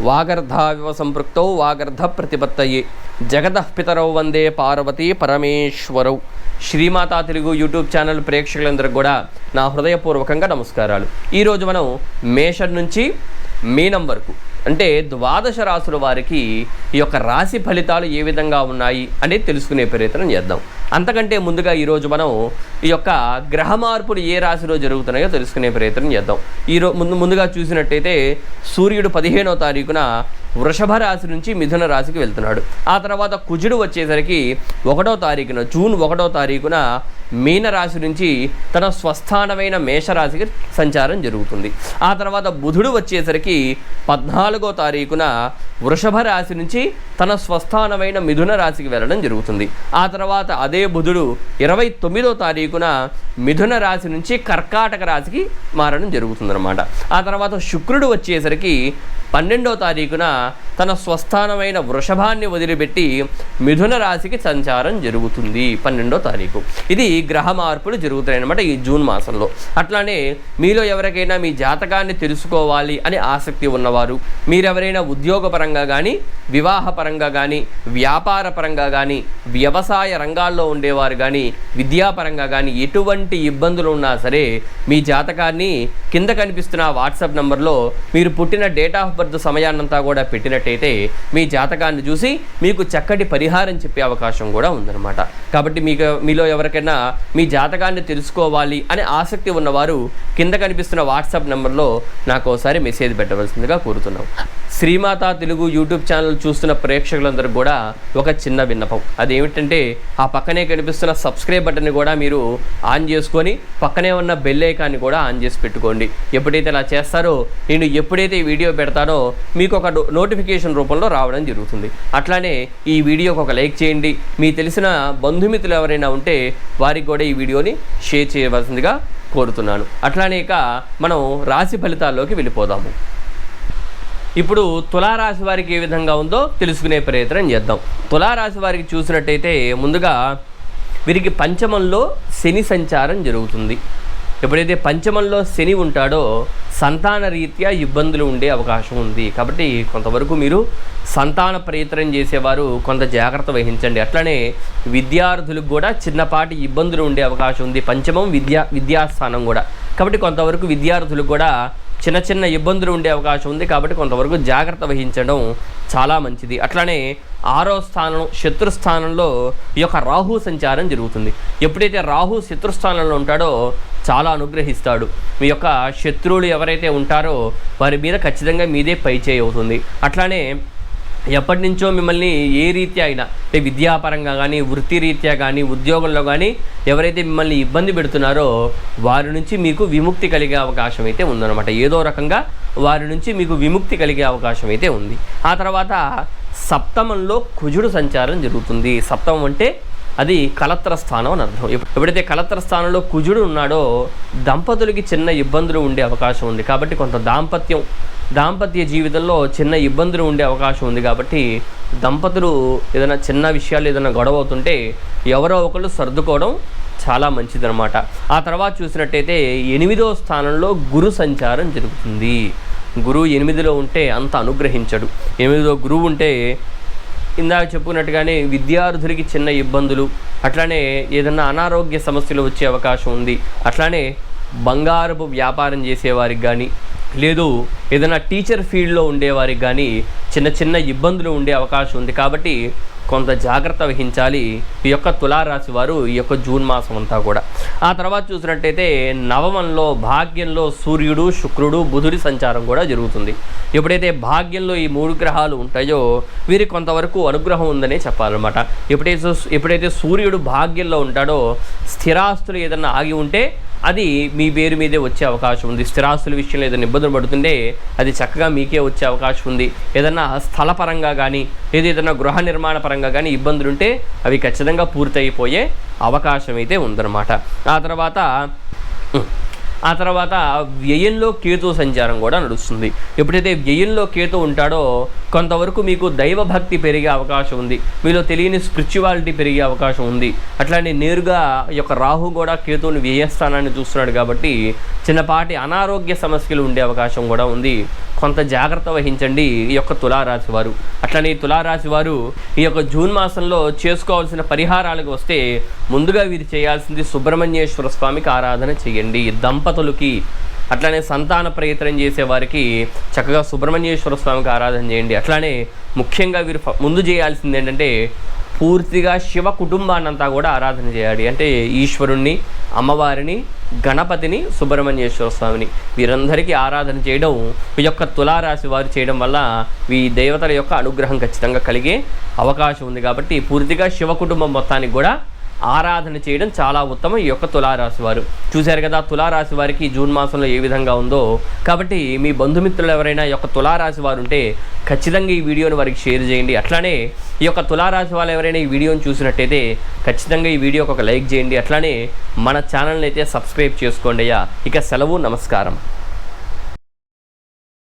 వాగర్ధావివ సంపృక్తౌ వాగర్ధ ప్రతిపత్తయే జగదః పితరౌ వందే పార్వతీ పరమేశ్వరౌ. శ్రీమాతా తెలుగు యూట్యూబ్ ఛానల్ ప్రేక్షకులందరికీ కూడా నా హృదయపూర్వకంగా నమస్కారాలు. ఈరోజు మనం మేషం నుంచి మీనం వరకు అంటే ద్వాదశ రాసుల వారికి ఈ యొక్క రాశి ఫలితాలు ఏ విధంగా ఉన్నాయి అనేది తెలుసుకునే ప్రయత్నం చేద్దాం. అంతకంటే ముందుగా ఈరోజు మనం ఈ యొక్క గ్రహ మార్పులు ఏ రాశిలో జరుగుతున్నాయో తెలుసుకునే ప్రయత్నం చేద్దాం. ఈరో ముందు ముందుగా చూసినట్టయితే సూర్యుడు పదిహేనో తారీఖున వృషభ రాశి నుంచి మిథున రాశికి వెళ్తున్నాడు. ఆ తర్వాత కుజుడు వచ్చేసరికి ఒకటో తారీఖున జూన్ ఒకటో తారీఖున మీనరాశి నుంచి తన స్వస్థానమైన మేషరాశికి సంచారం జరుగుతుంది. ఆ తర్వాత బుధుడు వచ్చేసరికి పద్నాలుగో తారీఖున వృషభ రాశి నుంచి తన స్వస్థానమైన మిథున రాశికి వెళ్ళడం జరుగుతుంది. ఆ తర్వాత అదే బుధుడు ఇరవై తొమ్మిదో తారీఖున మిథున రాశి నుంచి కర్కాటక రాశికి మారడం జరుగుతుందన్నమాట. ఆ తర్వాత శుక్రుడు వచ్చేసరికి పన్నెండో తారీఖున తన స్వస్థానమైన వృషభాన్ని వదిలిపెట్టి మిథున రాశికి సంచారం జరుగుతుంది పన్నెండో తారీఖు. ఇది గ్రహ మార్పులు జరుగుతాయి అనమాట ఈ జూన్ మాసంలో. అట్లానే మీలో ఎవరికైనా మీ జాతకాన్ని తెలుసుకోవాలి అని ఆసక్తి ఉన్నవారు మీరెవరైనా ఉద్యోగపరంగా కానీ వివాహపరంగా కానీ వ్యాపార పరంగా కానీ వ్యవసాయ రంగాల్లో ఉండేవారు కానీ విద్యాపరంగా కానీ ఎటువంటి ఇబ్బందులు ఉన్నా సరే మీ జాతకాన్ని కింద కనిపిస్తున్న వాట్సాప్ నంబర్లో మీరు పుట్టిన డేట్ ఆఫ్ బర్త్ సమయాన్నంతా కూడా పెట్టినట్టయితే మీ జాతకాన్ని చూసి మీకు చక్కటి పరిహారం చెప్పే అవకాశం కూడా ఉందన్నమాట. కాబట్టి మీకు మీలో ఎవరికైనా మీ జాతకాన్ని తెలుసుకోవాలి అనే ఆసక్తి ఉన్నవారు కింద కనిపిస్తున్న వాట్సాప్ నెంబర్లో నాకు ఒకసారి మెసేజ్ పెట్టవలసిందిగా కోరుతున్నాం. శ్రీమాత తెలుగు యూట్యూబ్ ఛానల్ చూస్తున్న ప్రేక్షకులందరూ కూడా ఒక చిన్న విన్నపం. అదేమిటంటే ఆ పక్కనే కనిపిస్తున్న సబ్స్క్రైబ్ బటన్ని కూడా మీరు ఆన్ చేసుకొని పక్కనే ఉన్న బెల్ ఐకాన్ని కూడా ఆన్ చేసి పెట్టుకోండి. ఎప్పుడైతే అలా చేస్తారో నేను ఎప్పుడైతే ఈ వీడియో పెడతానో మీకు ఒక నోటిఫికేషన్ రూపంలో రావడం జరుగుతుంది. అట్లానే ఈ వీడియోకి ఒక లైక్ చేయండి. మీ తెలిసిన బంధుమిత్రులు ఎవరైనా ఉంటే వారికి కూడా ఈ వీడియోని షేర్ చేయవలసిందిగా కోరుతున్నాను. అట్లానే ఇక మనం రాశి ఫలితాల్లోకి వెళ్ళిపోదాము. ఇప్పుడు తులారాశి వారికి ఏ విధంగా ఉందో తెలుసుకునే ప్రయత్నం చేద్దాం. తులారాశి వారికి చూసినట్టయితే ముందుగా వీరికి పంచమంలో శని సంచారం జరుగుతుంది. ఎప్పుడైతే పంచమంలో శని ఉంటాడో సంతాన రీత్యా ఇబ్బందులు ఉండే అవకాశం ఉంది. కాబట్టి కొంతవరకు మీరు సంతాన ప్రయత్నం చేసేవారు కొంత జాగ్రత్త వహించండి. అట్లనే విద్యార్థులకు కూడా చిన్నపాటి ఇబ్బందులు ఉండే అవకాశం ఉంది. పంచమం విద్యా విద్యాస్థానం కూడా. కాబట్టి కొంతవరకు విద్యార్థులకు కూడా చిన్న చిన్న ఇబ్బందులు ఉండే అవకాశం ఉంది కాబట్టి కొంతవరకు జాగ్రత్త వహించడం చాలా మంచిది. అట్లానే ఆరో స్థానం శత్రుస్థానంలో ఈ యొక్క రాహు సంచారం జరుగుతుంది. ఎప్పుడైతే రాహు శత్రుస్థానంలో ఉంటాడో చాలా అనుగ్రహిస్తాడు. మీ యొక్క శత్రువులు ఎవరైతే ఉంటారో వారి మీద ఖచ్చితంగా మీదే పైచేయి అవుతుంది. అట్లానే ఎప్పటి నుంచో మిమ్మల్ని ఏ రీత్యా అయినా అంటే విద్యాపరంగా కానీ వృత్తి రీత్యా కానీ ఉద్యోగంలో కానీ ఎవరైతే మిమ్మల్ని ఇబ్బంది పెడుతున్నారో వారి నుంచి మీకు విముక్తి కలిగే అవకాశం అయితే ఉందన్నమాట. ఏదో రకంగా వారి నుంచి మీకు విముక్తి కలిగే అవకాశం అయితే ఉంది. ఆ తర్వాత సప్తమంలో కుజుడు సంచారం జరుగుతుంది. సప్తమం అంటే అది కలత్ర స్థానం అని అర్థం. ఎప్పుడైతే కలత్ర స్థానంలో కుజుడు ఉన్నాడో దంపతులకి చిన్న ఇబ్బందులు ఉండే అవకాశం ఉంది. కాబట్టి కొంత దాంపత్యం దాంపత్య జీవితంలో చిన్న ఇబ్బందులు ఉండే అవకాశం ఉంది కాబట్టి దంపతులు ఏదైనా చిన్న విషయాలు ఏదైనా గొడవ అవుతుంటే ఎవరో ఒకళ్ళు సర్దుకోవడం చాలా మంచిదనమాట ఆ తర్వాత చూసినట్టయితే ఎనిమిదో స్థానంలో గురు సంచారం జరుగుతుంది. గురువు ఎనిమిదిలో ఉంటే అంత అనుగ్రహించడు. ఎనిమిదిలో గురువు ఉంటే ఇందాక చెప్పుకున్నట్టుగానే విద్యార్థులకి చిన్న ఇబ్బందులు అట్లానే ఏదన్నా అనారోగ్య సమస్యలు వచ్చే అవకాశం ఉంది అట్లానే బంగారపు వ్యాపారం చేసేవారికి కానీ లేదు ఏదైనా టీచర్ ఫీల్డ్లో ఉండేవారికి కానీ చిన్న చిన్న ఇబ్బందులు ఉండే అవకాశం ఉంది. కాబట్టి కొంత జాగ్రత్త వహించాలి. ఈ యొక్క తులారాశి వారు ఈ యొక్క జూన్ మాసం అంతా కూడా. ఆ తర్వాత చూసినట్టయితే నవమంలో భాగ్యంలో సూర్యుడు శుక్రుడు బుధుడి సంచారం కూడా జరుగుతుంది. ఎప్పుడైతే భాగ్యంలో ఈ మూడు గ్రహాలు ఉంటాయో వీరికి కొంతవరకు అనుగ్రహం ఉందనే చెప్పాలన్నమాట. ఎప్పుడైతే ఎప్పుడైతే సూర్యుడు భాగ్యంలో ఉంటాడో స్థిరాస్తులు ఏదన్నా ఆగి ఉంటే అది మీ పేరు మీదే వచ్చే అవకాశం ఉంది. స్థిరాస్తుల విషయంలో ఏదైనా ఇబ్బందులు పడుతుంటే అది చక్కగా మీకే వచ్చే అవకాశం ఉంది. ఏదైనా స్థలపరంగా కానీ లేదా ఏదైనా గృహ నిర్మాణ పరంగా కానీ ఇబ్బందులు ఉంటే అవి ఖచ్చితంగా పూర్తయిపోయే అవకాశం అయితే ఉందన్నమాట. ఆ తర్వాత ఆ తర్వాత వ్యయంలో కేతు సంచారం కూడా నడుస్తుంది. ఎప్పుడైతే వ్యయంలో కేతు ఉంటాడో కొంతవరకు మీకు దైవభక్తి పెరిగే అవకాశం ఉంది. మీలో తెలియని స్పిరిచువాలిటీ పెరిగే అవకాశం ఉంది. అట్లానే నేరుగా ఈ యొక్క రాహు కూడా కేతువుని వ్యయస్థానాన్ని చూస్తున్నాడు కాబట్టి చిన్నపాటి అనారోగ్య సమస్యలు ఉండే అవకాశం కూడా ఉంది. కొంత జాగ్రత్త వహించండి ఈ యొక్క తులారాశి వారు. అట్లనే ఈ తులారాశి వారు ఈ యొక్క జూన్ మాసంలో చేసుకోవాల్సిన పరిహారాలకు వస్తే ముందుగా వీరు చేయాల్సింది సుబ్రహ్మణ్యేశ్వర స్వామికి ఆరాధన చేయండి. దంపతులకి అట్లానే సంతాన ప్రయత్నం చేసేవారికి చక్కగా సుబ్రహ్మణ్యేశ్వర స్వామికి ఆరాధన చేయండి. అట్లానే ముఖ్యంగా వీరు ముందు చేయాల్సింది ఏంటంటే పూర్తిగా శివ కుటుంబాన్నంతా కూడా ఆరాధన చేయాలి. అంటే ఈశ్వరుణ్ణి అమ్మవారిని గణపతిని సుబ్రహ్మణ్యేశ్వర స్వామిని వీరందరికీ ఆరాధన చేయడం ఈ యొక్క తులారాశి వారు చేయడం వల్ల ఈ దేవతల యొక్క అనుగ్రహం ఖచ్చితంగా కలిగే అవకాశం ఉంది. కాబట్టి పూర్తిగా శివ కుటుంబం మొత్తానికి కూడా ఆరాధన చేయడం చాలా ఉత్తమం ఈ యొక్క తులారాశి వారు. చూశారు కదా తులారాశి వారికి జూన్ మాసంలో ఏ విధంగా ఉందో. కాబట్టి మీ బంధుమిత్రులు ఎవరైనా ఈ యొక్క తులారాశి వారు ఉంటే ఖచ్చితంగా ఈ వీడియోని వారికి షేర్ చేయండి. అట్లానే ఈ యొక్క తులారాశి వాళ్ళు ఎవరైనా ఈ వీడియోని చూసినట్టయితే ఖచ్చితంగా ఈ వీడియోకి ఒక లైక్ చేయండి. అట్లానే మన ఛానల్ని అయితే సబ్స్క్రైబ్ చేసుకోండి అయ్యా. ఇక సెలవు నమస్కారం.